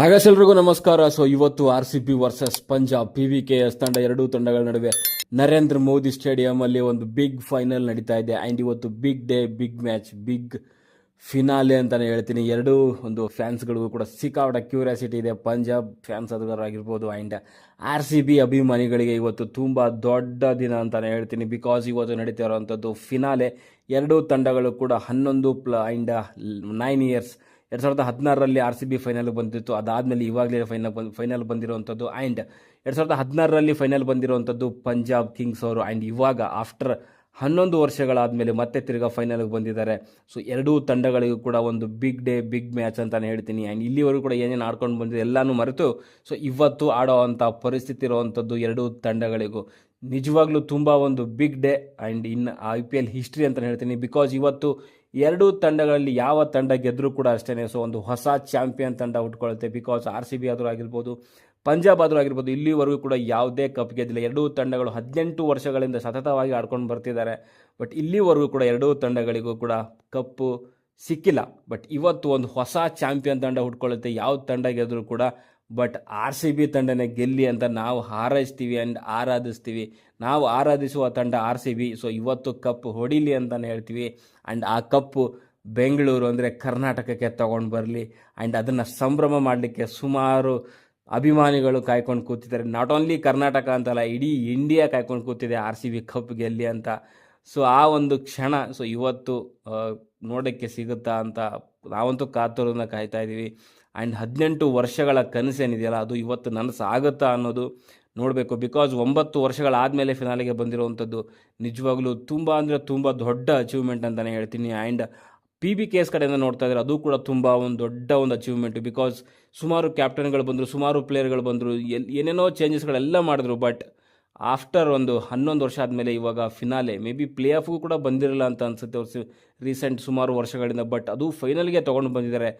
ಹಾಗಾಸ್ ಎಲ್ರಿಗೂ ನಮಸ್ಕಾರ. ಸೊ ಇವತ್ತು R C B versus Punjab P B K S ತಂಡ ಎರಡೂ ತಂಡಗಳ ನಡುವೆ ನರೇಂದ್ರ ಮೋದಿ ಸ್ಟೇಡಿಯಂ ಅಲ್ಲಿ ಒಂದು ಬಿಗ್ ಫೈನಲ್ ನಡೀತಾ ಇದೆ. ಆ್ಯಂಡ್ ಇವತ್ತು big day big match big finale ಅಂತಾನೆ ಹೇಳ್ತೀನಿ. ಎರಡೂ ಒಂದು ಫ್ಯಾನ್ಸ್ಗಳಿಗೂ ಕೂಡ ಸಿಕ್ಕಾಪಟ್ಟೆ ಕ್ಯೂರಿಯಾಸಿಟಿ ಇದೆ. ಪಂಜಾಬ್ ಫ್ಯಾನ್ಸ್ ಆಗಿರ್ಬೋದು ಆ್ಯಂಡ್ ಆರ್ ಸಿ ಬಿ ಅಭಿಮಾನಿಗಳಿಗೆ ಇವತ್ತು ತುಂಬ ದೊಡ್ಡ ದಿನ ಅಂತಾನೆ ಹೇಳ್ತೀನಿ. ಬಿಕಾಸ್ ಇವತ್ತು ನಡೀತಾ ಇರೋವಂಥದ್ದು ಫಿನಾಲೆ ಎರಡೂ ತಂಡಗಳು ಕೂಡ ಹನ್ನೊಂದು ಪ್ಲ ಆ್ಯಂಡ್ ನೈನ್ ಇಯರ್ಸ್ ಎರಡು ಸಾವಿರದ ಹದಿನಾರರಲ್ಲಿ ಆರ್ ಸಿ ಬಿ ಫೈನಲ್ ಬಂದಿತ್ತು. ಅದಾದಮೇಲೆ ಇವಾಗಲೇ ಫೈನಲ್ ಫೈನಲ್ ಬಂದಿರುವಂಥದ್ದು ಆ್ಯಂಡ್ ಎರಡು ಸಾವಿರದ ಹದಿನಾರರಲ್ಲಿ ಫೈನಲ್ ಬಂದಿರುವಂಥದ್ದು ಪಂಜಾಬ್ ಕಿಂಗ್ಸ್ ಅವರು ಆ್ಯಂಡ್ ಇವಾಗ ಆಫ್ಟರ್ ಹನ್ನೊಂದು ವರ್ಷಗಳಾದಮೇಲೆ ಮತ್ತೆ ತಿರ್ಗಾ ಫೈನಲ್ಗೆ ಬಂದಿದ್ದಾರೆ. ಸೊ ಎರಡೂ ತಂಡಗಳಿಗೂ ಕೂಡ ಒಂದು ಬಿಗ್ ಡೇ ಬಿಗ್ ಮ್ಯಾಚ್ ಅಂತಲೇ ಹೇಳ್ತೀನಿ. ಆ್ಯಂಡ್ ಇಲ್ಲಿವರೆಗೂ ಕೂಡ ಏನೇನು ಆಡ್ಕೊಂಡು ಬಂದಿದೆ ಎಲ್ಲನೂ ಮರೆತು. ಸೊ ಇವತ್ತು ಆಡೋ ಅಂಥ ಪರಿಸ್ಥಿತಿ ಇರುವಂಥದ್ದು ಎರಡೂ ತಂಡಗಳಿಗೂ. ನಿಜವಾಗ್ಲೂ ತುಂಬ ಒಂದು big day and in I P L history ಅಂತಲೇ ಹೇಳ್ತೀನಿ. ಬಿಕಾಸ್ ಇವತ್ತು ಎರಡೂ ತಂಡಗಳಲ್ಲಿ ಯಾವ ತಂಡ ಗೆದ್ದರೂ ಕೂಡ ಅಷ್ಟೇ ಸೊ ಒಂದು ಹೊಸ ಚಾಂಪಿಯನ್ ತಂಡ ಹುಟ್ಕೊಳ್ಳುತ್ತೆ. ಬಿಕಾಸ್ ಆರ್ ಸಿ ಬಿ ಆದರೂ ಆಗಿರ್ಬೋದು, ಪಂಜಾಬ್ ಆದರೂ ಆಗಿರ್ಬೋದು, ಇಲ್ಲಿವರೆಗೂ ಕೂಡ ಯಾವುದೇ ಕಪ್ ಗೆದ್ದಿಲ್ಲ. ಎರಡೂ ತಂಡಗಳು ಹದಿನೆಂಟು ವರ್ಷಗಳಿಂದ ಸತತವಾಗಿ ಆಡ್ಕೊಂಡು ಬರ್ತಿದ್ದಾರೆ. ಬಟ್ ಇಲ್ಲಿವರೆಗೂ ಕೂಡ ಎರಡೂ ತಂಡಗಳಿಗೂ ಕೂಡ ಕಪ್ಪು ಸಿಕ್ಕಿಲ್ಲ. ಬಟ್ ಇವತ್ತು ಒಂದು ಹೊಸ ಚಾಂಪಿಯನ್ ತಂಡ ಹುಟ್ಕೊಳ್ಳುತ್ತೆ. ಯಾವ ತಂಡ ಗೆದ್ದರೂ ಕೂಡ ಬಟ್ ಆರ್ ಸಿ ಬಿ ತಂಡನೇ ಗೆಲ್ಲಿ ಅಂತ ನಾವು ಹಾರೈಸ್ತೀವಿ ಆ್ಯಂಡ್ ಆರಾಧಿಸ್ತೀವಿ. ನಾವು ಆರಾಧಿಸುವ ತಂಡ ಆರ್ ಸಿ ಬಿ ಸೊ ಇವತ್ತು ಕಪ್ ಹೊಡಿಲಿ ಅಂತಲೇ ಹೇಳ್ತೀವಿ. ಆ್ಯಂಡ್ ಆ ಕಪ್ಪು ಬೆಂಗಳೂರು ಅಂದರೆ ಕರ್ನಾಟಕಕ್ಕೆ ತಗೊಂಡು ಬರಲಿ. ಆ್ಯಂಡ್ ಅದನ್ನು ಸಂಭ್ರಮ ಮಾಡಲಿಕ್ಕೆ ಸುಮಾರು ಅಭಿಮಾನಿಗಳು ಕಾಯ್ಕೊಂಡು ಕೂತಿದ್ದಾರೆ. ನಾಟ್ ಓನ್ಲಿ ಕರ್ನಾಟಕ ಅಂತಲ್ಲ, ಇಡೀ ಇಂಡಿಯಾ ಕಾಯ್ಕೊಂಡು ಕೂತಿದೆ ಆರ್ ಸಿ ಬಿ ಕಪ್ ಗೆಲ್ಲಿ ಅಂತ. ಸೊ ಆ ಒಂದು ಕ್ಷಣ ಸೊ ಇವತ್ತು ನೋಡೋಕ್ಕೆ ಸಿಗುತ್ತಾ ಅಂತ ನಾವಂತೂ ಕಾತುರನ್ನ ಕಾಯ್ತಾ ಇದ್ದೀವಿ ಆ್ಯಂಡ್ ಹದಿನೆಂಟು ವರ್ಷಗಳ ಕನಸೇನಿದೆಯಲ್ಲ, ಅದು ಇವತ್ತು ನನಸಾಗುತ್ತಾ ಅನ್ನೋದು ನೋಡಬೇಕು. ಬಿಕಾಸ್ ಒಂಬತ್ತು ವರ್ಷಗಳಾದಮೇಲೆ ಫಿನಾಲಿಗೆ ಬಂದಿರುವಂಥದ್ದು ನಿಜವಾಗ್ಲೂ ತುಂಬ ಅಂದರೆ ತುಂಬ ದೊಡ್ಡ ಅಚೀವ್ಮೆಂಟ್ ಅಂತಲೇ ಹೇಳ್ತೀನಿ. ಆ್ಯಂಡ್ ಪಿ ಬಿ ಕೇಸ್ ಕಡೆಯಿಂದ ನೋಡ್ತಾ ಇದ್ದಾರೆ ಅದು ಕೂಡ ತುಂಬ ಒಂದು ದೊಡ್ಡ ಒಂದು ಅಚೀವ್ಮೆಂಟು ಬಿಕಾಸ್ ಸುಮಾರು ಕ್ಯಾಪ್ಟನ್ಗಳು ಬಂದರು, ಸುಮಾರು ಪ್ಲೇಯರ್ಗಳು ಬಂದರು, ಎಲ್ ಏನೇನೋ ಚೇಂಜಸ್ಗಳೆಲ್ಲ ಮಾಡಿದ್ರು ಬಟ್ ಆಫ್ಟರ್ ಒಂದು ಹನ್ನೊಂದು ವರ್ಷ ಆದಮೇಲೆ ಇವಾಗ ಫಿನಾಲೆ ಮೇ ಬಿ ಪ್ಲೇ ಆಫ್ಗೂ ಕೂಡ ಬಂದಿರಲ್ಲ ಅಂತ ಅನ್ಸುತ್ತೆ ಅವ್ರು ರೀಸೆಂಟ್ ಸುಮಾರು ವರ್ಷಗಳಿಂದ ಬಟ್ ಅದು ಫೈನಲ್ಗೆ ತೊಗೊಂಡು ಬಂದಿದ್ದಾರೆ.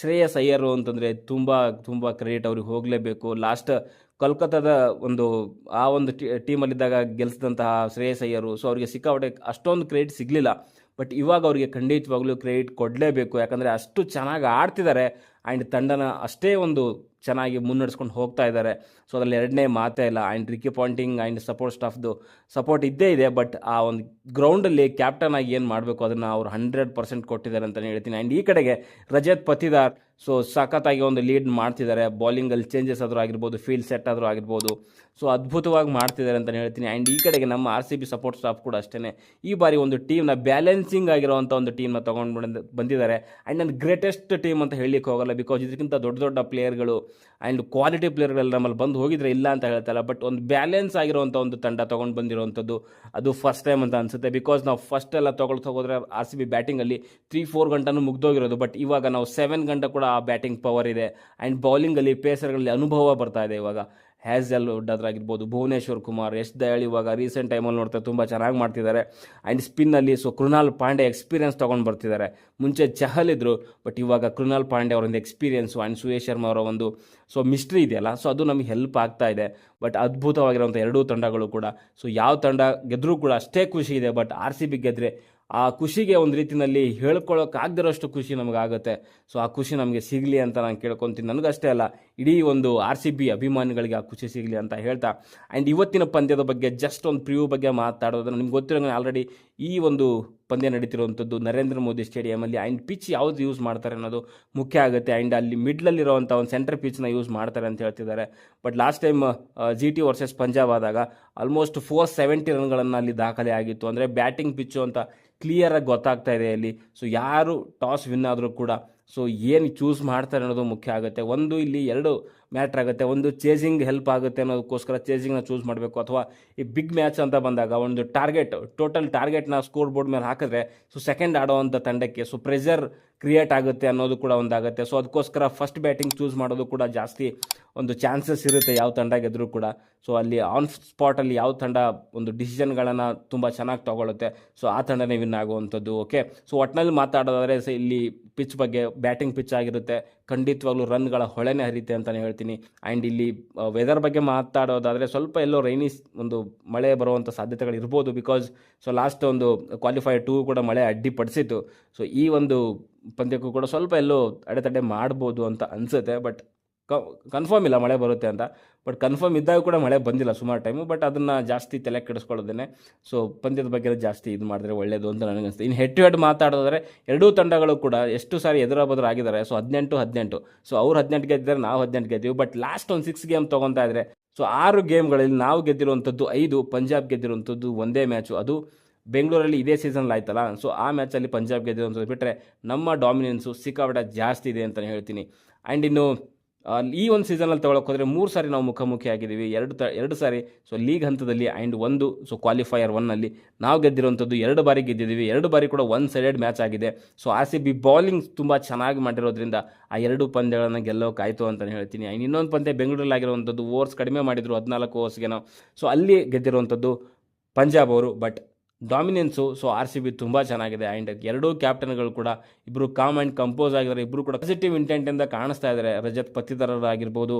ಶ್ರೇಯಸ್ ಅಯ್ಯರು ಅಂತಂದರೆ ತುಂಬ ತುಂಬ ಕ್ರೆಡಿಟ್ ಅವ್ರಿಗೆ ಹೋಗಲೇಬೇಕು. ಲಾಸ್ಟ್ ಕೋಲ್ಕತ್ತಾದ ಒಂದು, ಆ ಒಂದು ಟೀಮಲ್ಲಿದ್ದಾಗ ಗೆಲ್ಲಿಸಿದಂತಹ ಶ್ರೇಯಸ್ ಅಯ್ಯರು ಸೊ ಅವರಿಗೆ ಸಿಕ್ಕಾಪಟ್ಟೆ ಅಷ್ಟೊಂದು ಕ್ರೆಡಿಟ್ ಸಿಗಲಿಲ್ಲ. ಬಟ್ ಇವಾಗ ಅವರಿಗೆ ಖಂಡಿತವಾಗ್ಲೂ ಕ್ರೆಡಿಟ್ ಕೊಡಲೇಬೇಕು. ಯಾಕಂದರೆ ಅಷ್ಟು ಚೆನ್ನಾಗಿ ಆಡ್ತಿದ್ದಾರೆ. ಆ್ಯಂಡ್ ತಂಡನ ಅಷ್ಟೇ ಒಂದು ಚೆನ್ನಾಗಿ ಮುನ್ನಡೆಸ್ಕೊಂಡು ಹೋಗ್ತಾ ಇದ್ದಾರೆ. ಸೊ ಅದರಲ್ಲಿ ಎರಡನೇ ಮಾತೇ ಇಲ್ಲ. And Ricky Ponting and support ಸ್ಟಾಫ್ದು support ಇದ್ದೇ ಇದೆ ಬಟ್ ಆ ಒಂದು ಗ್ರೌಂಡಲ್ಲಿ ಕ್ಯಾಪ್ಟನ್ ಆಗಿ ಏನು ಮಾಡಬೇಕು? ಅದನ್ನು ಅವ್ರು ಹಂಡ್ರೆಡ್ ಪರ್ಸೆಂಟ್ ಕೊಟ್ಟಿದ್ದಾರೆ ಅಂತಲೇ ಹೇಳ್ತೀನಿ. ಆ್ಯಂಡ್ ಈ ಕಡೆಗೆ ರಜತ್ ಪತಿದಾರ್ ಸೊ ಸಖತ್ತಾಗಿ ಒಂದು ಲೀಡ್ ಮಾಡ್ತಿದ್ದಾರೆ. ಬೌಲಿಂಗಲ್ಲಿ ಚೇಂಜಸ್ ಆದರೂ ಆಗಿರ್ಬೋದು ಫೀಲ್ಡ್ ಸೆಟ್ ಆದರೂ ಆಗಿರ್ಬೋದು. ಸೊ ಅದ್ಭುತವಾಗಿ ಮಾಡ್ತಿದ್ದಾರೆ ಅಂತಲೇ ಹೇಳ್ತೀನಿ. ಆ್ಯಂಡ್ ಈ ಕಡೆಗೆ ನಮ್ಮ R C B support staff ಕೂಡ ಅಷ್ಟೇ ಈ ಬಾರಿ ಒಂದು ಟೀಮ್ನ ಬ್ಯಾಲೆನ್ಸಿಂಗ್ ಆಗಿರುವಂಥ ಒಂದು ಟೀಮ್ನ ತೊಗೊಂಡು ಬಂದ, ಬಂದಿದ್ದಾರೆ. ಆ್ಯಂಡ್ ನನ್ನ ಗ್ರೇಟೆಸ್ಟ್ ಟೀಮ್ ಅಂತ ಹೇಳಲಿಕ್ಕೆ ಹೋಗಲ್ಲ ಬಿಕಾಸ್ ಇದಕ್ಕಿಂತ ದೊಡ್ಡ ದೊಡ್ಡ ಪ್ಲೇಯರ್ಗಳು ಆ್ಯಂಡ್ ಕ್ವಾಲಿಟಿ ಪ್ಲೇಯರ್ಗಳೆಲ್ಲ ನಮ್ಮಲ್ಲಿ ಬಂದು ಹೋಗಿದ್ರೆ ಇಲ್ಲ ಅಂತ ಹೇಳ್ತಾರೆ ಬಟ್ ಒಂದು ಬ್ಯಾಲೆನ್ಸ್ ಆಗಿರುವಂಥ ಒಂದು ತಂಡ ತೊಗೊಂಡು ಬಂದಿರುವಂಥದ್ದು, ಅದು ಫಸ್ಟ್ ಟೈಮ್ ಅಂತ ಅನಿಸುತ್ತೆ. ಬಿಕಾಸ್ ನಾವು ಫಸ್ಟ್ ಎಲ್ಲ ತೊಗೊಳ್ತಾ ಹೋದರೆ ಆರ್ ಸಿ ಬಿ ಬ್ಯಾಟಿಂಗಲ್ಲಿ ತ್ರೀ ಫೋರ್ ಗಂಟೆನೂ ಮುಗ್ದೋಗಿರೋದು. ಬಟ್ ಇವಾಗ ನಾವು ಸೆವೆನ್ ಗಂಟೆ ಕೂಡ ಬ್ಯಾಟಿಂಗ್ ಪವರ್ ಇದೆ. ಆ್ಯಂಡ್ ಬೌಲಿಂಗಲ್ಲಿ ಪೇಸರ್ಗಳಲ್ಲಿ ಅನುಭವ ಬರ್ತಾ ಇದೆ ಇವಾಗ. ಹ್ಯಾಸಲ್ ಆಗಿರ್ಬೋದು ಭುವನೇಶ್ವರ್ ಕುಮಾರ್ ಎಸ್ ದಯಾಳ್ ಇವಾಗ ರೀಸೆಂಟ್ ಟೈಮಲ್ಲಿ ನೋಡ್ತಾ ತುಂಬ ಚೆನ್ನಾಗಿ ಮಾಡ್ತಿದ್ದಾರೆ. ಆ್ಯಂಡ್ ಸ್ಪಿನ್ನಲ್ಲಿ ಸೊ ಕೃಣಾಲ್ ಪಾಂಡೆ ಎಕ್ಸ್ಪೀರಿಯನ್ಸ್ ತೊಗೊಂಡು ಬರ್ತಿದ್ದಾರೆ. ಮುಂಚೆ ಚಹಲ್ ಇದ್ದರು ಬಟ್ ಇವಾಗ ಕೃಣಾಲ್ ಪಾಂಡೆ ಅವರೊಂದು ಎಕ್ಸ್ಪೀರಿಯನ್ಸು ಆ್ಯಂಡ್ ಸುಯೇಶ್ ಶರ್ಮಾ ಅವರ ಒಂದು ಸೊ ಮಿಸ್ಟ್ರಿ ಇದೆಯಲ್ಲ ಸೊ ಅದು ನಮಗೆ ಹೆಲ್ಪ್ ಆಗ್ತಾ ಇದೆ. ಬಟ್ ಅದ್ಭುತವಾಗಿರುವಂಥ ಎರಡೂ ತಂಡಗಳು ಕೂಡ ಸೊ ಯಾವ ತಂಡ ಗೆದ್ದರೂ ಕೂಡ ಅಷ್ಟೇ ಖುಷಿ ಇದೆ. ಬಟ್ ಆರ್ ಸಿ ಬಿ ಗೆದ್ದರೆ ಆ ಖುಷಿಗೆ ಒಂದು ರೀತಿಯಲ್ಲಿ ಹೇಳ್ಕೊಳ್ಳೋಕ್ಕಾಗದಿರೋಷ್ಟು ಖುಷಿ ನಮಗಾಗುತ್ತೆ. ಸೊ ಆ ಖುಷಿ ನಮಗೆ ಸಿಗಲಿ ಅಂತ ನಾನು ಕೇಳ್ಕೊತೀನಿ. ನನಗಷ್ಟೇ ಅಲ್ಲ, ಇಡೀ ಒಂದು ಆರ್ ಸಿ ಬಿ ಅಭಿಮಾನಿಗಳಿಗೆ ಆ ಖುಷಿ ಸಿಗಲಿ ಅಂತ ಹೇಳ್ತಾ. ಆ್ಯಂಡ್ ಇವತ್ತಿನ ಪಂದ್ಯದ ಬಗ್ಗೆ ಜಸ್ಟ್ ಒಂದು ಪ್ರಿವ್ಯೂ ಬಗ್ಗೆ ಮಾತಾಡೋದನ್ನು ನಿಮ್ಗೆ ಗೊತ್ತಿರೋಂಗೆ ಆಲ್ರೆಡಿ ಈ ಒಂದು ಪಂದ್ಯ ನಡೀತಿರುವಂಥದ್ದು ನರೇಂದ್ರ ಮೋದಿ ಸ್ಟೇಡಿಯಮಲ್ಲಿ ಆ್ಯಂಡ್ ಪಿಚ್ ಯಾವುದು ಯೂಸ್ ಮಾಡ್ತಾರೆ ಅನ್ನೋದು ಮುಖ್ಯ ಆಗುತ್ತೆ. ಆ್ಯಂಡ್ ಅಲ್ಲಿ ಮಿಡ್ಲಲ್ಲಿರುವಂಥ ಒಂದು ಸೆಂಟರ್ ಪಿಚ್ನ ಯೂಸ್ ಮಾಡ್ತಾರೆ ಅಂತ ಹೇಳ್ತಿದ್ದಾರೆ. But last time G T versus Punjab ಆದಾಗ ಆಲ್ಮೋಸ್ಟ್ ಫೋರ್ ಸೆವೆಂಟಿ ರನ್ಗಳನ್ನು ಅಲ್ಲಿ ದಾಖಲೆ ಆಗಿತ್ತು. ಅಂದರೆ ಬ್ಯಾಟಿಂಗ್ ಪಿಚ್ಚು ಅಂತ ಕ್ಲಿಯರಾಗಿ ಗೊತ್ತಾಗ್ತಾ ಇದೆ ಅಲ್ಲಿ. ಸೊ ಯಾರು ಟಾಸ್ ವಿನ್ ಆದರೂ ಕೂಡ ಸೊ ಏನು ಚೂಸ್ ಮಾಡ್ತಾರೆ ಅನ್ನೋದು ಮುಖ್ಯ ಆಗುತ್ತೆ. ಒಂದು ಇಲ್ಲಿ ಎರಡು ಮ್ಯಾಟ್ರ್ ಆಗುತ್ತೆ. ಒಂದು ಚೇಸಿಂಗ್ ಹೆಲ್ಪ್ ಆಗುತ್ತೆ ಅನ್ನೋದಕ್ಕೋಸ್ಕರ ಚೇಸಿಂಗ್ನ ಚೂಸ್ ಮಾಡಬೇಕು. ಅಥವಾ ಈ ಬಿಗ್ ಮ್ಯಾಚ್ ಅಂತ ಬಂದಾಗ ಒಂದು ಟಾರ್ಗೆಟ್ ಟೋಟಲ್ ಟಾರ್ಗೆಟ್ನ ಸ್ಕೋರ್ ಬೋರ್ಡ್ ಮೇಲೆ ಹಾಕಿದ್ರೆ ಸೊ ಸೆಕೆಂಡ್ ಆಡೋವಂಥ ತಂಡಕ್ಕೆ ಸೊ ಪ್ರೆಷರ್ ಕ್ರಿಯೇಟ್ ಆಗುತ್ತೆ ಅನ್ನೋದು ಕೂಡ ಒಂದಾಗುತ್ತೆ. ಸೊ ಅದಕ್ಕೋಸ್ಕರ ಫಸ್ಟ್ ಬ್ಯಾಟಿಂಗ್ ಚೂಸ್ ಮಾಡೋದು ಕೂಡ ಜಾಸ್ತಿ ಒಂದು ಚಾನ್ಸಸ್ ಇರುತ್ತೆ ಯಾವ ತಂಡ ಗೆದ್ದರೂ ಕೂಡ. ಸೊ ಅಲ್ಲಿ ಆನ್ ಸ್ಪಾಟಲ್ಲಿ ಯಾವ ತಂಡ ಒಂದು ಡಿಸಿಷನ್ಗಳನ್ನು ತುಂಬ ಚೆನ್ನಾಗಿ ತಗೊಳುತ್ತೆ. ಸೊ ಆ ತಂಡನೇ ವಿನ್ ಆಗುವಂಥದ್ದು ಓಕೆ ಸೊ ಒಟ್ಟಿನಲ್ಲಿ ಮಾತಾಡೋದಾದರೆ ಸೊ ಇಲ್ಲಿ ಪಿಚ್ ಬಗ್ಗೆ ಬ್ಯಾಟಿಂಗ್ ಪಿಚ್ ಆಗಿರುತ್ತೆ. ಖಂಡಿತವಾಗ್ಲೂ ರನ್ಗಳ ಹೊಳೆನೇ ಹರಿತೆ ಅಂತಲೇ ಹೇಳ್ತೀನಿ. ಆ್ಯಂಡ್ ಇಲ್ಲಿ ವೆದರ್ ಬಗ್ಗೆ ಮಾತಾಡೋದಾದರೆ ಸ್ವಲ್ಪ ಎಲ್ಲೋ ರೈನಿ ಒಂದು ಮಳೆ ಬರುವಂಥ ಸಾಧ್ಯತೆಗಳು ಇರ್ಬೋದು ಬಿಕಾಸ್ ಸೊ ಲಾಸ್ಟ್ ಒಂದು ಕ್ವಾಲಿಫೈ ಟೂ ಕೂಡ ಮಳೆ ಅಡ್ಡಿಪಡಿಸಿತ್ತು. ಸೊ ಈ ಒಂದು ಪಂದ್ಯಕ್ಕೂ ಕೂಡ ಸ್ವಲ್ಪ ಎಲ್ಲೋ ಅಡೆತಡೆ ಮಾಡ್ಬೋದು ಅಂತ ಅನಿಸುತ್ತೆ, ಬಟ್ ಕನ್ಫರ್ಮ್ ಇಲ್ಲ ಮಳೆ ಬರುತ್ತೆ ಅಂತ. ಬಟ್ ಕನ್ಫರ್ಮ್ ಇದ್ದಾಗ ಕೂಡ ಮಳೆ ಬಂದಿಲ್ಲ ಸುಮಾರು ಟೈಮು ಬಟ್ ಅದನ್ನು ಜಾಸ್ತಿ ತಲೆ ಕೆಡಿಸ್ಕೊಳ್ಳೋದೇನೆ. ಸೊ ಪಂದ್ಯದ ಬಗ್ಗೆ ಜಾಸ್ತಿ ಇದು ಮಾಡಿದ್ರೆ ಒಳ್ಳೆಯದು ಅಂತ ನನಗೆ ಅನಿಸುತ್ತೆ. ಇನ್ನು ಹೆಡ್ ಟು ಹೆಡ್ ಮಾತಾಡೋದಾದ್ರೆ ಎರಡೂ ತಂಡಗಳು ಕೂಡ ಎಷ್ಟು ಸಾರಿ ಎದುರ ಆಗಿದ್ದಾರೆ. ಸೊ ಹದಿನೆಂಟು ಹದಿನೆಂಟು. ಸೊ ಅವ್ರು ಹದಿನೆಂಟು ಗೆದ್ದಿದ್ದಾರೆ, ನಾವು ಹದಿನೆಂಟು ಗೆದ್ದೀವಿ. ಬಟ್ ಲಾಸ್ಟ್ ಒಂದು ಸಿಕ್ಸ್ ಗೇಮ್ ತೊಗೊತಾ ಇದ್ರೆ ಸೊ ಆರು ಗೇಮ್ಗಳಲ್ಲಿ ನಾವು ಗೆದ್ದಿರುವಂಥದ್ದು ಐದು ಪಂಜಾಬ್ ಗೆದ್ದಿರುವಂಥದ್ದು ಒಂದೇ ಮ್ಯಾಚು ಅದು ಬೆಂಗಳೂರಲ್ಲಿ ಇದೇ ಸೀಸನ್ ಆಯ್ತಲ್ಲ? ಸೊ ಆ ಮ್ಯಾಚಲ್ಲಿ ಪಂಜಾಬ್ ಗೆದ್ದಿರುವಂಥದ್ದು ಬಿಟ್ಟರೆ ನಮ್ಮ ಡಾಮಿನೆನ್ಸು ಸಿಕ್ಕಾಪಟ್ಟೆ ಜಾಸ್ತಿ ಇದೆ ಅಂತಲೇ ಹೇಳ್ತೀನಿ. ಆ್ಯಂಡ್ ಇನ್ನು ಈ ಒಂದು ಸೀಸನಲ್ಲಿ ತೊಗೊಳಕ್ಕೋದ್ರೆ ಮೂರು ಸಾರಿ ನಾವು ಮುಖಾಮುಖಿ ಆಗಿದ್ದೀವಿ. ಎರಡು ತ, ಎರಡು ಸಾರಿ ಸೊ ಲೀಗ್ ಹಂತದಲ್ಲಿ ಆ್ಯಂಡ್ ಒಂದು ಸೊ ಕ್ವಾಲಿಫೈಯರ್ ಒನ್ನಲ್ಲಿ ನಾವು ಗೆದ್ದಿರುವಂಥದ್ದು ಎರಡು ಬಾರಿ ಗೆದ್ದಿದ್ದೀವಿ. ಎರಡು ಬಾರಿ ಕೂಡ ಒನ್ ಸೈಡೆಡ್ ಮ್ಯಾಚ್ ಆಗಿದೆ. So R C B bowling ತುಂಬ ಚೆನ್ನಾಗಿ ಮಾಡಿರೋದ್ರಿಂದ ಆ ಎರಡು ಪಂದ್ಯಗಳನ್ನು ಗೆಲ್ಲೋಕ್ಕಾಯಿತು ಅಂತಲೇ ಹೇಳ್ತೀನಿ. ಆ್ಯಂಡ್ ಇನ್ನೊಂದು ಪಂದ್ಯ ಬೆಂಗಳೂರಲ್ಲಿ ಆಗಿರುವಂಥದ್ದು ಓವರ್ಸ್ ಕಡಿಮೆ ಮಾಡಿದರು ಹದಿನಾಲ್ಕು ಓವರ್ಸ್ಗೆ ನಾವು. ಸೊ ಅಲ್ಲಿ ಗೆದ್ದಿರುವಂಥದ್ದು ಪಂಜಾಬ್ ಅವರು but dominance so R C B ತುಂಬ ಚೆನ್ನಾಗಿದೆ. ಆ್ಯಂಡ್ ಎರಡೂ ಕ್ಯಾಪ್ಟನ್ಗಳು ಕೂಡ ಇಬ್ಬರು ಕಾಮ್ ಆ್ಯಂಡ್ ಕಂಪೋಸ್ ಆಗಿದ್ದಾರೆ. ಇಬ್ಬರು ಕೂಡ ಪಾಸಿಟಿವ್ ಇಂಟೆಂಟಿಂದ ಕಾಣಿಸ್ತಾ ಇದ್ದಾರೆ. ರಜತ್ ಪತ್ತಿತರರಾಗಿರ್ಬೋದು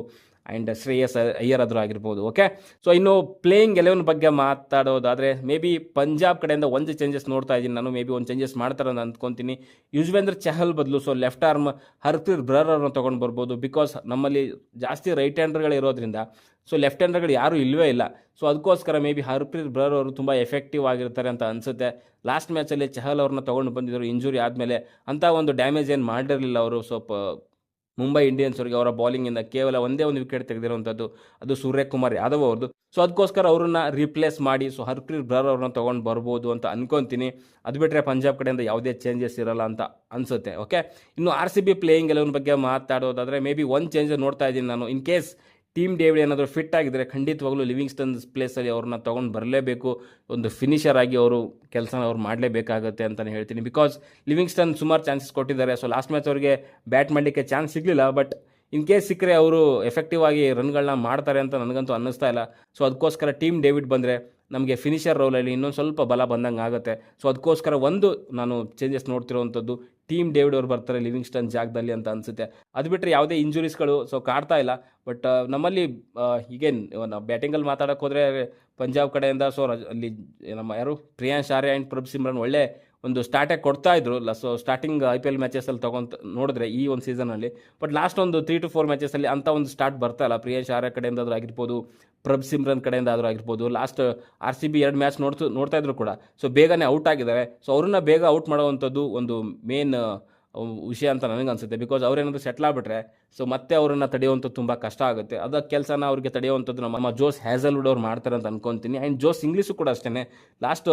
ಆ್ಯಂಡ್ ಶ್ರೇಯಸ್ ಅಯ್ಯರ್ ಆದರೂ ಆಗಿರ್ಬೋದು ಓಕೆ ಸೊ ಇನ್ನು ಪ್ಲೇಯಿಂಗ್ ಎಲೆವನ್ ಬಗ್ಗೆ ಮಾತಾಡೋದಾದರೆ ಮೇ ಬಿ ಪಂಜಾಬ್ ಕಡೆಯಿಂದ ಒಂದು ಚೇಂಜಸ್ ನೋಡ್ತಾ ಇದ್ದೀನಿ ನಾನು ಮೇ ಬಿ ಒಂದು ಚೇಂಜಸ್ ಮಾಡ್ತಾರೆ ಅಂತ ಅಂದ್ಕೊತೀನಿ ಯುಜ್ವೇಂದ್ರ ಚಹಲ್ ಬದಲು so left arm Harpreet Brar ಅವ್ರನ್ನ ತೊಗೊಂಡು ಬರ್ಬೋದು ಬಿಕಾಸ್ ನಮ್ಮಲ್ಲಿ ಜಾಸ್ತಿ ರೈಟ್ ಹ್ಯಾಂಡರ್ಗಳು ಇರೋದ್ರಿಂದ ಸೊ ಲೆಫ್ಟ್ ಹ್ಯಾಂಡರ್ಗಳು ಯಾರೂ ಇಲ್ಲವೇ ಇಲ್ಲ. ಸೊ ಅದಕ್ಕೋಸ್ಕರ ಮೇ ಬಿ ಹರ್ಪ್ರೀತ್ ಬ್ರರ್ ಅವರು ತುಂಬ ಎಫೆಕ್ಟಿವ್ ಆಗಿರ್ತಾರೆ ಅಂತ ಅನಿಸುತ್ತೆ. ಲಾಸ್ಟ್ ಮ್ಯಾಚಲ್ಲಿ ಚಹಲ್ ಅವ್ರನ್ನ ತೊಗೊಂಡು ಬಂದಿದ್ದರು ಇಂಜುರಿ ಆದಮೇಲೆ ಅಂಥ ಒಂದು ಡ್ಯಾಮೇಜ್ ಏನು ಮಾಡಿರಲಿಲ್ಲ ಅವರು ಸ್ವಲ್ಪ ಮುಂಬೈ ಇಂಡಿಯನ್ಸ್ ಅವರಿಗೆ ಅವರ ಬೌಲಿಂಗಿಂದ ಕೇವಲ ಒಂದೇ ಒಂದು ವಿಕೆಟ್ ತೆಗೆದಿರುವಂಥದ್ದು ಅದು ಸೂರ್ಯಕುಮಾರ್ ಯಾದವ್ ಅವ್ರದ್ದು. ಸೊ ಅದಕ್ಕೋಸ್ಕರ ಅವ್ರನ್ನ ರೀಪ್ಲೇಸ್ ಮಾಡಿ, ಸೊ ಹರ್ಪ್ರೀತ್ ಬ್ರರ್ ಅವ್ರನ್ನ ತೊಗೊಂಡು ಬರ್ಬೋದು ಅಂತ ಅನ್ಕೊಂತೀನಿ. ಅದು ಬಿಟ್ಟರೆ ಪಂಜಾಬ್ ಕಡೆಯಿಂದ ಯಾವುದೇ ಚೇಂಜಸ್ ಇರಲ್ಲ ಅಂತ ಅನ್ಸುತ್ತೆ ಓಕೆ ಇನ್ನು ಆರ್ ಸಿ ಬಿ ಪ್ಲೇಯಿಂಗ್ ಎಲ್ಲವನ್ನ ಬಗ್ಗೆ ಮಾತಾಡೋದಾದರೆ ಮೇ ಬಿ ಒಂದು ಚೇಂಜ್ ನೋಡ್ತಾ ಇದ್ದೀನಿ ನಾನು. ಇನ್ ಕೇಸ್ ಟೀಮ್ ಡೇವಿಡ್ ಏನಾದರೂ ಫಿಟ್ ಆಗಿದ್ದರೆ ಖಂಡಿತವಾಗ್ಲೂ ಲಿವಿಂಗ್ಸ್ಟನ್ ಪ್ಲೇಸಲ್ಲಿ ಅವ್ರನ್ನ ತೊಗೊಂಡು ಬರಲೇಬೇಕು. ಒಂದು ಫಿನಿಷರ್ ಆಗಿ ಅವರು ಕೆಲಸನ ಅವ್ರು ಮಾಡಲೇಬೇಕಾಗುತ್ತೆ ಅಂತಲೇ ಹೇಳ್ತೀನಿ. ಬಿಕಾಸ್ ಲಿವಿಂಗ್ಸ್ಟನ್ ಸುಮಾರು ಚಾನ್ಸಸ್ ಕೊಟ್ಟಿದ್ದಾರೆ. ಸೊ ಲಾಸ್ಟ್ ಮ್ಯಾಚ್ ಅವರಿಗೆ ಬ್ಯಾಟ್ ಮಾಡಲಿಕ್ಕೆ ಚಾನ್ಸ್ ಸಿಗಲಿಲ್ಲ. ಬಟ್ ಇನ್ ಕೇಸ್ ಸಿಕ್ಕರೆ ಅವರು ಎಫೆಕ್ಟಿವ್ ಆಗಿ ರನ್ಗಳನ್ನ ಮಾಡ್ತಾರೆ ಅಂತ ನನಗಂತೂ ಅನ್ನಿಸ್ತಾ ಇಲ್ಲ. ಸೊ ಅದಕ್ಕೋಸ್ಕರ ಟೀಮ್ ಡೇವಿಡ್ ಬಂದರೆ ನಮಗೆ ಫಿನಿಷರ್ ರೋಲಲ್ಲಿ ಇನ್ನೊಂದು ಸ್ವಲ್ಪ ಬಲ ಬಂದಂಗೆ ಆಗುತ್ತೆ. ಸೊ ಅದಕ್ಕೋಸ್ಕರ ಒಂದು ನಾನು ಚೇಂಜಸ್ ನೋಡ್ತಿರುವಂಥದ್ದು ಟೀಮ್ ಡೇವಿಡ್ ಅವ್ರು ಬರ್ತಾರೆ ಲಿವಿಂಗ್ಸ್ಟನ್ ಜಾಗದಲ್ಲಿ ಅಂತ ಅನಿಸುತ್ತೆ. ಅದು ಬಿಟ್ಟರೆ ಯಾವುದೇ ಇಂಜುರೀಸ್ಗಳು ಸೊ ಕಾಡ್ತಾ ಇಲ್ಲ. ಬಟ್ ನಮ್ಮಲ್ಲಿ ಹೀಗೆ ನಾವು ಬ್ಯಾಟಿಂಗಲ್ಲಿ ಮಾತಾಡೋಕ್ಕೆ ಹೋದರೆ ಪಂಜಾಬ್ ಕಡೆಯಿಂದ ಸೊ ಅಲ್ಲಿ ನಮ್ಮ ಯಾರು ಪ್ರಿಯಾಂಶ್ ಆರ್ಯ ಆ್ಯಂಡ್ ಪ್ರಭ್ ಸಿಮ್ರನ್ ಒಳ್ಳೆ ಒಂದು ಸ್ಟಾರ್ಟೇ ಕೊಡ್ತಾ ಇದ್ರು. So starting I P L ಮ್ಯಾಚಸಲ್ಲಿ ತೊಗೊಂತ ನೋಡಿದ್ರೆ ಈ ಒಂದು ಸೀಸನಲ್ಲಿ ಬಟ್ ಲಾಸ್ಟ್ ಒಂದು ತ್ರೀ ಟು ಫೋರ್ ಮ್ಯಾಚಸಲ್ಲಿ ಅಂಥ ಒಂದು ಸ್ಟಾರ್ಟ್ ಬರ್ತಾ ಇಲ್ಲ. ಪ್ರಿಯಾಂಶ್ ಆರ್ಯ ಕಡೆಯಿಂದ ಆದರೂ ಆಗಿರ್ಬೋದು, ಪ್ರಭ್ ಸಿಮ್ರನ್ ಕಡೆಯಿಂದ ಆದರೂ ಆಗಿರ್ಬೋದು ಲಾಸ್ಟ್ ಆರ್ ಸಿ ಬಿ ಎರಡು ಮ್ಯಾಚ್ ನೋಡ್ತು ನೋಡ್ತಾ ಇದ್ರು ಕೂಡ. ಸೊ ಬೇಗನೆ ಔಟ್ ಆಗಿದ್ದಾರೆ. ಸೊ ಅವ್ರನ್ನ ಬೇಗ ಔಟ್ ಮಾಡುವಂಥದ್ದು ಒಂದು ಮೇನ್ ವಿಷಯ ಅಂತ ನನಗೆ ಅನಿಸುತ್ತೆ ಬಿಕಾಸ್ ಅವ್ರೇನಾದರೂ ಸೆಟ್ಲ್ ಆಗಿಬಿಟ್ರೆ ಸೊ ಮತ್ತೆ ಅವರನ್ನು ತಡೆಯುವಂಥದ್ದು ತುಂಬ ಕಷ್ಟ ಆಗುತ್ತೆ. ಅದ ಕೆಲಸನ ಅವ್ರಿಗೆ ತಡೆಯುವಂಥದ್ದು ನಮ್ಮ ಜೋಸ್ ಹ್ಯಾಸಲ್ವುಡ್ ಅವ್ರು ಮಾಡ್ತಾರೆ ಅಂತ ಅನ್ಕೊಂತೀನಿ. ಆ್ಯಂಡ್ ಜೋಸ್ ಇಂಗ್ಲೀಷು ಕೂಡ ಅಷ್ಟೇ ಲಾಸ್ಟ್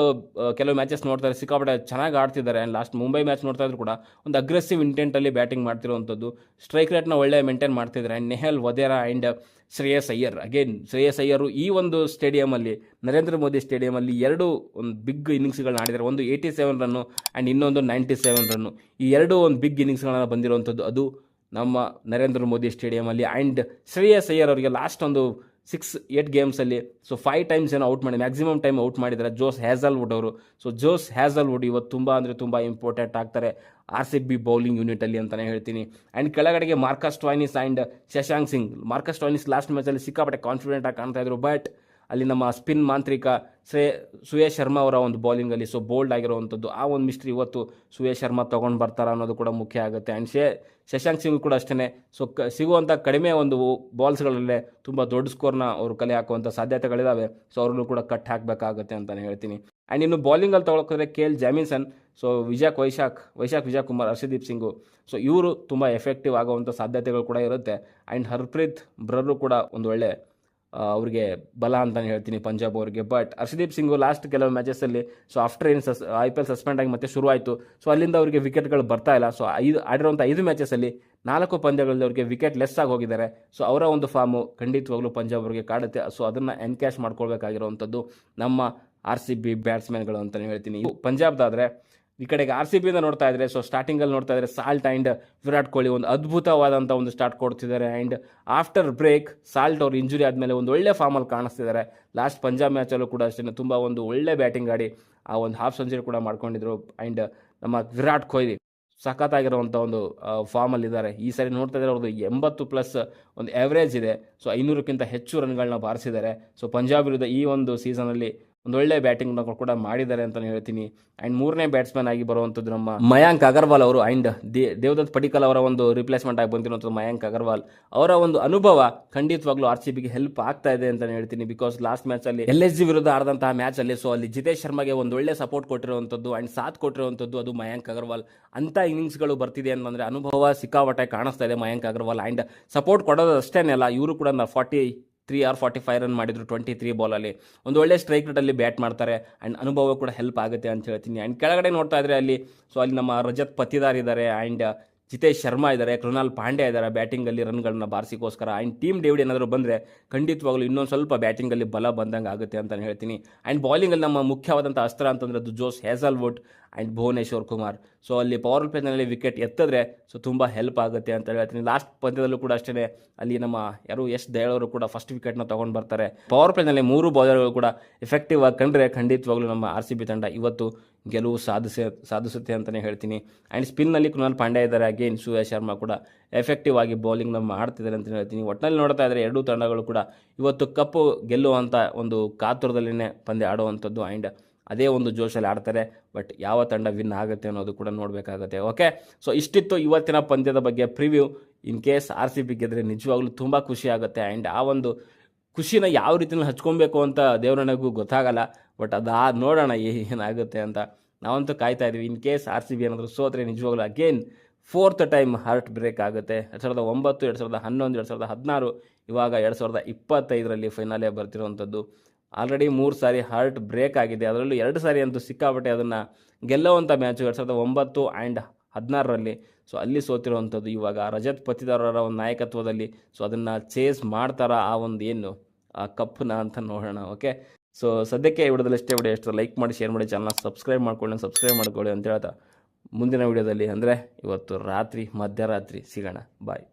ಕೆಲವು ಮ್ಯಾಚಸ್ ನೋಡ್ತಾರೆ. ಸಿಕ್ಕಾಪಟ್ಟೆ ಚೆನ್ನಾಗಿ ಆಡ್ತಿದ್ದಾರೆ. ಆ್ಯಂಡ್ ಲಾಸ್ಟ್ ಮುಂಬೈ ಮ್ಯಾಚ್ ನೋಡ್ತಾ ಇದ್ರು ಕೂಡ ಒಂದು ಅಗ್ರೆಸಿವ್ ಇಂಟೆಂಟಲ್ಲಿ ಬ್ಯಾಟಿಂಗ್ ಮಾಡ್ತಿರುವಂಥದ್ದು. ಸ್ಟ್ರೈಕ್ ರೇಟ್ನ ಒಳ್ಳೆ ಮೇಂಟೈನ್ ಮಾಡ್ತಿದ್ದಾರೆ. And Nehal Wadhera and Shreyas Iyer again Shreyas Iyer ಈ ಒಂದು ಸ್ಟೇಡಿಯಮಲ್ಲಿ ನರೇಂದ್ರ ಮೋದಿ ಸ್ಟೇಡಿಯಮಲ್ಲಿ ಎರಡು ಒಂದು ಬಿಗ್ ಇನ್ನಿಂಗ್ಸ್ಗಳನ್ನ ಆಡಿದ್ದಾರೆ. ಒಂದು ಏಯ್ಟಿ ಸೆವೆನ್ ರನ್ನು ಆ್ಯಂಡ್ ಇನ್ನೊಂದು ನೈಂಟಿ ಸೆವೆನ್ ರನ್ನು ಈ ಎರಡು ಒಂದು ಬಿಗ್ ಇನ್ನಿಂಗ್ಸ್ಗಳನ್ನ ಬಂದಿರುವಂಥದ್ದು. ಅದು ನಮ್ಮ ನರೇಂದ್ರ ಮೋದಿ ಸ್ಟೇಡಿಯಮಲ್ಲಿ ಆ್ಯಂಡ್ ಶ್ರೇಯಸ್ ಅಯ್ಯರ್ ಅವರಿಗೆ ಲಾಸ್ಟ್ ಒಂದು ಸಿಕ್ಸ್ ಏಟ್ ಗೇಮ್ಸಲ್ಲಿ ಸೊ ಫೈವ್ ಟೈಮ್ಸ್ ಏನೋ ಔಟ್ ಮಾಡಿ ಮ್ಯಾಕ್ಸಿಮಮ್ ಟೈಮ್ ಔಟ್ ಮಾಡಿದ್ದಾರೆ. ಜೋಸ್ ಹ್ಯಾಸಲ್ವುಡ್ ಅವರು. ಸೊ ಜೋಸ್ ಹ್ಯಾಸಲ್ವುಡ್ ಇವತ್ತು ತುಂಬ ಅಂದರೆ ತುಂಬ ಇಂಪಾರ್ಟೆಂಟ್ ಆಗ್ತಾರೆ ಆರ್ ಸಿ ಬಿ ಬೌಲಿಂಗ್ ಯೂನಿಟಲ್ಲಿ ಅಂತಲೇ ಹೇಳ್ತೀನಿ. ಆ್ಯಂಡ್ ಕೆಳಗಡೆಗೆ Marcus Stoinis and Shashank Singh. Marcus Stoinis last ಮ್ಯಾಚಲ್ಲಿ ಸಿಕ್ಕಾಪಟ್ಟೆ ಕಾನ್ಫಿಡೆಂಟ್ ಆಗಿ ಕಾಣ್ತಾ ಇದ್ರು ಬಟ್ ಅಲ್ಲಿ ನಮ್ಮ ಸ್ಪಿನ್ ಮಾಂತ್ರಿಕ ಶ್ರೇ, ಸುಯೇಶ್ ಶರ್ಮಾ ಅವರ ಒಂದು ಬೌಲಿಂಗಲ್ಲಿ ಸೊ ಬೋಲ್ಡ್ ಆಗಿರುವಂಥದ್ದು. ಆ ಒಂದು ಮಿಸ್ಟ್ರಿ ಇವತ್ತು ಸುಯೇಶ್ ಶರ್ಮಾ ತೊಗೊಂಡು ಬರ್ತಾರ ಅನ್ನೋದು ಕೂಡ ಮುಖ್ಯ ಆಗುತ್ತೆ. ಆ್ಯಂಡ್ ಶೇ, ಶಶಾಂಕ್ ಸಿಂಗ್ ಕೂಡ ಅಷ್ಟೇ ಸೊ ಕ, ಸಿಗುವಂಥ ಕಡಿಮೆ ಒಂದು ಬಾಲ್ಸ್ಗಳಲ್ಲೇ ತುಂಬ ದೊಡ್ಡ ಸ್ಕೋರ್ನ ಅವರು ಕಲೆ ಹಾಕುವಂಥ ಸಾಧ್ಯತೆಗಳಿದ್ದಾವೆ ಸೊ ಅವ್ರಲ್ಲೂ ಕೂಡ ಕಟ್ ಹಾಕಬೇಕಾಗುತ್ತೆ ಅಂತಲೇ ಹೇಳ್ತೀನಿ. ಆ್ಯಂಡ್ ಇನ್ನು ಬೌಲಿಂಗಲ್ಲಿ ತೊಗೊಳಕೋದ್ರೆ ಕೆ ಎಲ್ ಜಾಮಿನ್ಸನ್ ಸೊ ವಿಜಾಕ್ ವೈಶಾಖ್ ವೈಶಾಖ್ ವಿಜಯ್ ಕುಮಾರ್ ಹರ್ಷದೀಪ್ ಸಿಂಗು. ಸೊ ಇವರು ತುಂಬ ಎಫೆಕ್ಟಿವ್ ಆಗುವಂಥ ಸಾಧ್ಯತೆಗಳು ಕೂಡ ಇರುತ್ತೆ. ಆ್ಯಂಡ್ ಹರ್ಪ್ರೀತ್ ಬ್ರರು ಕೂಡ ಒಂದು ಒಳ್ಳೆ ಅವ್ರಿಗೆ ಬಲ ಅಂತಲೇ ಹೇಳ್ತೀನಿ ಪಂಜಾಬ್ ಅವರಿಗೆ. ಬಟ್ ಹರ್ಷದೀಪ್ ಸಿಂಗು ಲಾಸ್ಟ್ ಕೆಲವು ಮ್ಯಾಚಸಲ್ಲಿ ಸೊ ಆಫ್ಟರ್ ಏನು ಸಸ್ ಐ ಪಿ ಎಲ್ ಸಸ್ಪೆಂಡ್ ಆಗಿ ಮತ್ತೆ ಶುರುವಾಯಿತು. ಸೊ ಅಲ್ಲಿಂದ ಅವರಿಗೆ ವಿಕೆಟ್ಗಳು ಬರ್ತಾ ಇಲ್ಲ. ಸೊ ಐದು ಆಡಿರುವಂಥ ಐದು ಮ್ಯಾಚಸಲ್ಲಿ ನಾಲ್ಕು ಪಂದ್ಯಗಳಲ್ಲಿ ಅವರಿಗೆ ವಿಕೆಟ್ ಲೆಸ್ ಆಗಿ ಹೋಗಿದ್ದಾರೆ. ಸೊ ಅವರ ಒಂದು ಫಾರ್ಮು ಖಂಡಿತವಾಗ್ಲೂ ಪಂಜಾಬ್ ಅವರಿಗೆ ಕಾಡುತ್ತೆ. ಸೊ ಅದನ್ನು ಎನ್ಕ್ಯಾಶ್ ಮಾಡ್ಕೊಳ್ಬೇಕಾಗಿರುವಂಥದ್ದು ನಮ್ಮ ಆರ್ ಸಿ ಬಿ ಬ್ಯಾಟ್ಸ್ಮನ್ಗಳು ಅಂತಲೇ ಹೇಳ್ತೀನಿ. ಪಂಜಾಬ್ದಾದರೆ ಈ ಕಡೆಗೆ ಆರ್ ಸಿ ಬಿಯಿಂದ ನೋಡ್ತಾ ಇದ್ರೆ ಸೊ ಸ್ಟಾರ್ಟಿಂಗಲ್ಲಿ ನೋಡ್ತಾ ಇದ್ದರೆ ಸಾಲ್ಟ್ ಆ್ಯಂಡ್ ವಿರಾಟ್ ಕೊಹ್ಲಿ ಒಂದು ಅದ್ಭುತವಾದಂಥ ಒಂದು ಸ್ಟಾರ್ಟ್ ಕೊಡ್ತಿದ್ದಾರೆ. ಆ್ಯಂಡ್ ಆಫ್ಟರ್ ಬ್ರೇಕ್ ಸಾಲ್ಟ್ ಅವ್ರು ಇಂಜುರಿ ಆದಮೇಲೆ ಒಂದು ಒಳ್ಳೆ ಫಾರ್ಮಲ್ಲಿ ಕಾಣಿಸ್ತಿದ್ದಾರೆ. ಲಾಸ್ಟ್ ಪಂಜಾಬ್ ಮ್ಯಾಚಲ್ಲೂ ಕೂಡ ಅಷ್ಟೇ ತುಂಬ ಒಂದು ಒಳ್ಳೆ ಬ್ಯಾಟಿಂಗ್ ಆಡಿ ಆ ಒಂದು ಹಾಫ್ ಸೆಂಚುರಿ ಕೂಡ ಮಾಡ್ಕೊಂಡಿದ್ರು. ಆ್ಯಂಡ್ ನಮ್ಮ ವಿರಾಟ್ ಕೊಹ್ಲಿ ಸಖತ್ತಾಗಿರುವಂಥ ಒಂದು ಫಾರ್ಮಲ್ಲಿದ್ದಾರೆ ಈ ಸರಿ ನೋಡ್ತಾ ಇದ್ದಾರೆ ಅವ್ರದ್ದು ಎಂಬತ್ತು ಪ್ಲಸ್ ಒಂದು ಎವರೇಜ್ ಇದೆ. ಸೊ ಐನೂರಕ್ಕಿಂತ ಹೆಚ್ಚು ರನ್ಗಳನ್ನ ಬಾರಿಸಿದ್ದಾರೆ. ಸೊ ಪಂಜಾಬ್ ವಿರುದ್ಧ ಈ ಒಂದು ಸೀಸನಲ್ಲಿ ಒಂದೊಳ್ಳೆ ಬ್ಯಾಟಿಂಗ್ ಕೂಡ ಮಾಡಿದ್ದಾರೆ ಅಂತಲೇ ಹೇಳ್ತೀನಿ. ಆ್ಯಂಡ್ ಮೂರನೇ ಬ್ಯಾಟ್ಸ್ಮನ್ ಆಗಿ ಬರುವಂಥದ್ದು ನಮ್ಮ ಮಯಾಂಕ್ ಅಗರ್ವಾಲ್ ಅವರು ಆ್ಯಂಡ್ ದೇವದತ್ ಪಡಿಕಲ್ ಅವರ ಒಂದು ರಿಪ್ಲೇಸ್ಮೆಂಟ್ ಆಗಿ ಬಂದಿರುವಂಥದ್ದು ಮಯಾಂಕ್ ಅಗರ್ವಾಲ್. ಅವರ ಒಂದು ಅನುಭವ ಖಂಡಿತವಾಗ್ಲೂ ಆರ್ ಸಿ ಬಿಗೆ ಹೆಲ್ಪ್ ಆಗ್ತಾ ಇದೆ ಅಂತಲೇ ಹೇಳ್ತೀನಿ. ಬಿಕಾಸ್ ಲಾಸ್ಟ್ ಮ್ಯಾಚಲ್ಲಿ ಎಲ್ ಎಸ್ ಜಿ ವಿರುದ್ಧ ಆಡಿದಂತಹ ಮ್ಯಾಚಲ್ಲಿ ಸೊ ಅಲ್ಲಿ ಜಿತೇಶ್ ಶರ್ಮಾಗೆ ಒಂದು ಒಳ್ಳೆ ಸಪೋರ್ಟ್ ಕೊಟ್ಟಿರುವಂಥದ್ದು ಆ್ಯಂಡ್ ಸಾಥ್ ಕೊಟ್ಟಿರುವಂಥದ್ದು ಅದು ಮಯಾಂಕ್ ಅಗರ್ವಾಲ್. ಅಂತ ಇನ್ನಿಂಗ್ಸ್ಗಳು ಬರ್ತಿದೆ ಅಂತಂದರೆ ಅನುಭವ ಸಿಕ್ಕಾಪಟ್ಟೆ ಕಾಣಿಸ್ತಾ ಇದೆ ಮಯಾಂಕ್ ಅಗರ್ವಾಲ್. ಆ್ಯಂಡ್ ಸಪೋರ್ಟ್ ಕೊಡೋದು ಅಷ್ಟೇನಲ್ಲ ಇವರು ಕೂಡ forty three or forty five run ಮಾಡಿದ್ರು ಟ್ವೆಂಟಿ ತ್ರೀ ಬಾಲಲ್ಲಿ ಒಂದು ಒಳ್ಳೆ ಸ್ಟ್ರೈಕ್ ರೇಟಲ್ಲಿ ಬ್ಯಾಟ್ ಮಾಡ್ತಾರೆ ಆ್ಯಂಡ್ ಅನುಭವ ಕೂಡ ಹೆಲ್ಪ್ ಆಗುತ್ತೆ ಅಂತ ಹೇಳ್ತೀನಿ. ಆ್ಯಂಡ್ ಕೆಳಗಡೆ ನೋಡ್ತಾ ಇದ್ರೆ ಅಲ್ಲಿ ಸೊ ಅಲ್ಲಿ ನಮ್ಮ ರಜತ್ ಪತಿದಾರ್ ಇದ್ದಾರೆ ಆ್ಯಂಡ್ ಜಿತೇಶ್ ಶರ್ಮಾ ಇದ್ದಾರೆ, ಕೃಣಾಲ್ ಪಾಂಡೆ ಇದ್ದಾರೆ ಬ್ಯಾಟಿಂಗಲ್ಲಿ ರನ್ಗಳನ್ನ ಬಾರಿಸಿಕೋಸ್ಕರ. ಆ್ಯಂಡ್ ಟೀಮ್ ಡೇವಿಡ್ ಏನಾದರೂ ಬಂದರೆ ಖಂಡಿತವಾಗ್ಲೂ ಇನ್ನೊಂದು ಸ್ವಲ್ಪ ಬ್ಯಾಟಿಂಗಲ್ಲಿ ಬಲ ಬಂದಂಗೆ ಆಗುತ್ತೆ ಅಂತ ಹೇಳ್ತೀನಿ. ಆ್ಯಂಡ್ ಬೌಲಿಂಗಲ್ಲಿ ನಮ್ಮ ಮುಖ್ಯವಾದಂಥ ಅಸ್ತ್ರ ಅಂತಂದ್ರೆ ಅದು Josh Hazlewood and Bhuvneshwar Kumar. So ಅಲ್ಲಿ ಪವರ್ ಪ್ಲೇನಲ್ಲಿ ವಿಕೆಟ್ ಎತ್ತಿದ್ರೆ ಸೊ ತುಂಬ ಹೆಲ್ಪ್ ಆಗುತ್ತೆ ಅಂತ ಹೇಳ್ತೀನಿ. ಲಾಸ್ಟ್ ಪಂದ್ಯದಲ್ಲೂ ಕೂಡ ಅಷ್ಟೇ ಅಲ್ಲಿ ನಮ್ಮ ಯಾರು ಎಸ್ ದಯಾಳವರು ಕೂಡ ಫಸ್ಟ್ ವಿಕೆಟ್ನ ತೊಗೊಂಡು ಬರ್ತಾರೆ. ಪವರ್ ಪ್ಲೇನಲ್ಲಿ ಮೂರು ಬೌಲರ್ಗಳು ಕೂಡ ಎಫೆಕ್ಟಿವ್ ಆಗಿ ಕಂಡ್ರೆ ಖಂಡಿತವಾಗ್ಲೂ ನಮ್ಮ ಆರ್ ಸಿ ಬಿ ತಂಡ ಇವತ್ತು ಗೆಲುವು ಸಾಧಿಸ, ಸಾಧಿಸುತ್ತೆ ಅಂತಲೇ ಹೇಳ್ತೀನಿ. ಆ್ಯಂಡ್ ಸ್ಪಿನ್ನಲ್ಲಿ ಕುನಾಲ್ ಪಾಂಡ್ಯ ಇದ್ದಾರೆ. ಅಗೇನ್ ಸೂರ್ಯ ಶರ್ಮಾ ಕೂಡ ಎಫೆಕ್ಟಿವ್ ಆಗಿ ಬೌಲಿಂಗ್ನ ಮಾಡ್ತಿದ್ದಾರೆ ಅಂತಲೇ ಹೇಳ್ತೀನಿ. ಒಟ್ಟಿನಲ್ಲಿ ನೋಡ್ತಾ ಇದ್ದರೆ ಎರಡೂ ತಂಡಗಳು ಕೂಡ ಇವತ್ತು ಕಪ್ಪು ಗೆಲ್ಲುವಂಥ ಒಂದು ಕಾತುರದಲ್ಲಿನೇ ಪಂದ್ಯ ಆಡುವಂಥದ್ದು ಆ್ಯಂಡ್ ಅದೇ ಒಂದು ಜೋಶಲ್ಲಿ ಆಡ್ತಾರೆ. ಬಟ್ ಯಾವ ತಂಡ ವಿನ್ ಆಗುತ್ತೆ ಅನ್ನೋದು ಕೂಡ ನೋಡಬೇಕಾಗುತ್ತೆ. ಓಕೆ ಸೊ ಇಷ್ಟಿತ್ತು ಇವತ್ತಿನ ಪಂದ್ಯದ ಬಗ್ಗೆ preview in case R C B ನಿಜವಾಗ್ಲೂ ತುಂಬ ಖುಷಿ ಆಗುತ್ತೆ. ಆ್ಯಂಡ್ ಆ ಒಂದು ಖುಷಿನ ಯಾವ ರೀತಿಯಲ್ಲಿ ಹಚ್ಕೊಬೇಕು ಅಂತ ದೇವರನಿಗೂ ಗೊತ್ತಾಗಲ್ಲ. ಬಟ್ ಅದಾ ನೋಡೋಣ ಏನಾಗುತ್ತೆ ಅಂತ. ನಾವಂತೂ ಕಾಯ್ತಾ ಇದ್ದೀವಿ. In case R C B ಏನಾದರೂ ಸೋತ್ರೆ ನಿಜವಾಗ್ಲೂ again fourth time heartbreak ಆಗುತ್ತೆ. ಎರಡು ಸಾವಿರದ ಒಂಬತ್ತು, ಎರಡು ಸಾವಿರದ ಹನ್ನೊಂದು, ಎರಡು ಸಾವಿರದ ಹದಿನಾರು, ಇವಾಗ ಎರಡು ಸಾವಿರದ ಇಪ್ಪತ್ತೈದರಲ್ಲಿ ಫೈನಲೇ ಬರ್ತಿರುವಂಥದ್ದು. ಆಲ್ರೆಡಿ ಮೂರು ಸಾರಿ ಹಾರ್ಟ್ ಬ್ರೇಕ್ ಆಗಿದೆ. ಅದರಲ್ಲೂ ಎರಡು ಸಾರಿ ಅಂತೂ ಸಿಕ್ಕಾಪಟ್ಟೆ ಅದನ್ನು ಗೆಲ್ಲುವಂಥ ಮ್ಯಾಚು ಎರಡು ಸಾವಿರದ ಒಂಬತ್ತು ಆ್ಯಂಡ್ ಹದಿನಾರರಲ್ಲಿ. ಸೊ ಅಲ್ಲಿ ಸೋತಿರುವಂಥದ್ದು ಇವಾಗ ರಜತ್ ಪತಿದಾರರ ಒಂದು ನಾಯಕತ್ವದಲ್ಲಿ. ಸೊ ಅದನ್ನು ಚೇಸ್ ಮಾಡ್ತಾರ ಆ ಒಂದು ಏನು, ಆ ಕಪ್ಪನ್ನ ಅಂತ ನೋಡೋಣ ಓಕೆ ಸೊ ಸದ್ಯಕ್ಕೆ ಈ ವಿಡಿಯೋದಲ್ಲಿ ಎಷ್ಟೇ ವಿಡಿಯೋ ಎಷ್ಟು ಲೈಕ್ ಮಾಡಿ ಶೇರ್ ಮಾಡಿ ಚಾನಲ್ ಸಬ್ಸ್ಕ್ರೈಬ್ ಮಾಡ್ಕೊಳ್ಳಿ ಸಬ್ಸ್ಕ್ರೈಬ್ ಮಾಡ್ಕೊಳ್ಳಿ ಅಂತ ಹೇಳ್ತಾ ಮುಂದಿನ ವಿಡಿಯೋದಲ್ಲಿ. ಅಂದರೆ ಇವತ್ತು ರಾತ್ರಿ, ಮಧ್ಯರಾತ್ರಿ ಸಿಗೋಣ. ಬಾಯ್